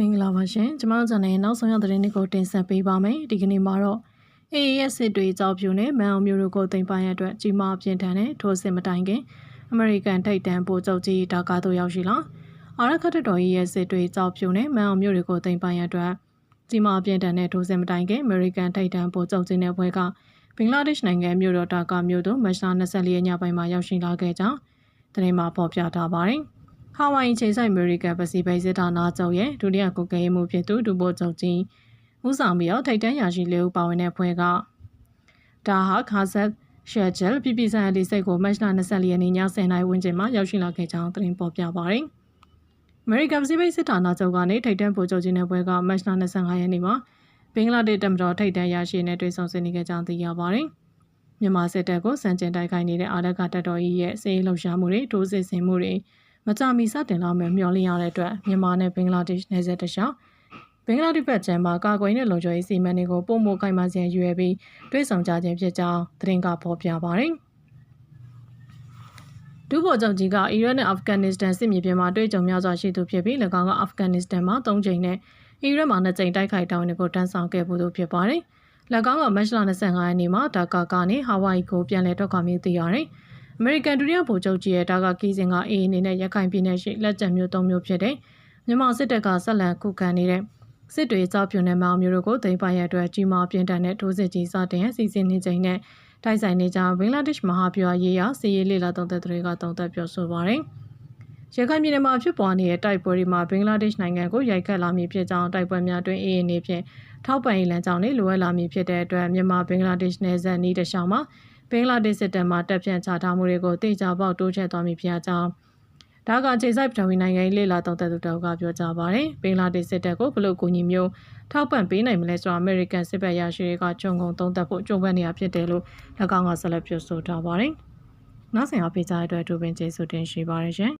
မင်္ဂလာပါရှင်ကျမတို့ channel ရဲ့နောက်ဆုံးရသတင်းတွေကိုတင်ဆက်ပေးပါမယ်ဒီကနေ့မှာတော့ AA ရဲ့စစ်တွေကြောက်ပြူနဲ့မန်အောင်မျိုးတို့ကိုတင်ပိုင်ရအတွက်ကြီးမားပြင်းထန်တဲ့ထိုးစစ်မတိုင်ခင် အမေရိကန်ထိပ်တန်းပိုချုပ်ကြီးဒါကာတို့ရောက်ရှိလာအာရခတ်တော်ကြီးရဲ့စစ်တွေကြောက်ပြူနဲ့မန်အောင်မျိုးတွေကိုတင်ပိုင်ရအတွက်ကြီးမားပြင်းထန်တဲ့ထိုးစစ်မတိုင်ခင်အမေရိကန်ထိပ်တန်းပိုချုပ်ကြီးနဲ့ဘွဲကဘင်္ဂလားဒေ့ရှ်နိုင်ငံမြို့တော်ဒါကာမြို့သို့မတ်လ24ရက်ညပိုင်းမှာရောက်ရှိလာခဲ့ကြောင်းသတင်းမှာဖော်ပြထားပါတယ်။ ဟာဝိုင်ချိန်ဆိုင်အမေရိကန်ပစိဖိတ်စစ်ဌာနချုပ်ရဲ့ဒုတိယကုကဲရေးမှုဖြစ်သူဒူဘိုချုပ်ကြီးဦးဆောင်ပြီးတော့ထိတ်တန်းရာရှိလေးဦးပါဝင်တဲ့ဖွဲ့ကဒါဟာခါဇက်ရှယ်ဂျယ်ပြည်ပြည်ဆိုင်ရာဒီစိတ်ကိုမတ်လ24ရက်နေ့ည10:00နာရီဝန်းကျင်မှာရောက်ရှိလာခဲ့ကြောင်းသတင်းပေါ်ပြပါတယ်။ American Pacific စစ်ဌာနချုပ်ကနေထိတ်တန်းဗိုလ်ချုပ်ကြီးနဲ့ဖွဲ့ကမတ်လ25ရက်နေ့မှာဘင်္ဂလားဒေ့ရှ်တမတော်ထိတ်တန်းရာရှိနဲ့တွေ့ဆုံဆွေးနွေးခဲ့ကြောင်းသိရပါတယ်။မြန်မာစစ်တပ်ကိုစံကျင်တိုက်ခိုက်နေတဲ့အာရကတပ်တော်ကြီးရဲ့စစ်ရေးလှုပ်ရှားမှုတွေဒိုးစစ်ဆင်မှုတွေမ ကြမီစတင်လာမယ်မျှော်လင့်ရတဲ့အတွက်မြန်မာနဲ့ဘင်္ဂလားဒေ့ရှ်နယ်စပ်တလျှောက်ဘင်္ဂလားဒေ့ရှ်ဘက်ကျမ်းမှာကာကွယ်တဲ့လုံခြုံရေးစီမံတွေကိုပုံမိုခိုင်မာစေရွယ်ပြီးတွဲဆောင်ကြခြင်းဖြစ်ကြောင်းသတင်းကဖော်ပြပါတယ်ဒုဗိုလ်ချုပ်ကြီးကအီရတ်နဲ့အာဖဂန်နစ္စတန်စစ်မြေပြင်မှာတွေ့ကြုံများစွာရှိသူဖြစ်ပြီး၎င်းကအာဖဂန်နစ္စတန်မှာ၃ချိန်နဲ့အီရတ်မှာ၂ချိန်တိုက်ခိုက်တောင်းတွေကိုတန်းဆောင်ခဲ့မှုတို့ဖြစ်ပါတယ်။၎င်းကမတ်လ25ရက်နေ့မှာဒါကာကနေဟာဝိုင်ကိုပြန်လည်ထွက်ခွာမျိုးသိရတယ်။ အမေရိကန်ဒုတိယဗိုလ်ချုပ်ကြီးရဲ့ဒါကကီးစင်ကအေးအနေနဲ့ရခိုင်ပြည်နယ်ရှိလက်ကျန်မျိုး၃မျိုးဖြစ်တဲ့မြန်မာစစ်တပ်ကဆက်လက်ခုခံနေတဲ့စစ်တွေကြောက်ပြွန်တဲ့မောင်မျိုးတို့ကိုတင်ပိုင်ရအတွက်ကြီးမားပြင်းထန်တဲ့ထိုးစစ်ကြီးစတင်စီစဉ်နေချိန်နဲ့တိုက်ဆိုင်နေကြဘင်္ဂလားဒေ့ရှ်မဟာဗျူဟာရေးရာစီရေးလေလာတုံးသက်တွေကတုံးသက်ပြောဆိုပါတယ်။ရခိုင်ပြည်နယ်မှာဖြစ်ပွားနေတဲ့တိုက်ပွဲတွေမှာဘင်္ဂလားဒေ့ရှ်နိုင်ငံကိုရိုက်ခတ်လာမည်ဖြစ်ကြောင်းတိုက်ပွဲများတွင်အေးအနေဖြင့်ထောက်ပံ့ရေးလမ်းကြောင်းတွေလိုအပ်လာမည်ဖြစ်တဲ့အတွက်မြန်မာဘင်္ဂလားဒေ့ရှ်နယ်စပ်နီးတလျှောက်မှာ ဘင်္ဂလားဒေ့ရှ်စစ်တပ်မှတပ်ဖြန့်ချထားမှုတွေကိုတေချာပေါက်တိုးချဲ့သွားမည်ဖြစ်ကြောင်းဒါကခြေစိုက်ပထဝီနိုင်ငံရေးလေလာတုံးသက်သူတောက်ကပြောကြားပါတယ်။ဘင်္ဂလားဒေ့ရှ်စစ်တပ်ကိုဘလို့ကူညီမျိုးထောက်ပံ့ပေးနိုင်မလဲဆိုတာအမေရိကန်စစ်ဘက်ရရှိတွေကဂျုံငုံသုံးသက်ဖို့ကြိုးပမ်းနေရဖြစ်တယ်လို့၎င်းကဆက်လက်ပြောဆိုထားပါတယ်။နောက်ဆက်အပေးကြတဲ့အတွက်ဒူပင်ကျေးဇူးတင်ရှိပါတယ်ရှင်။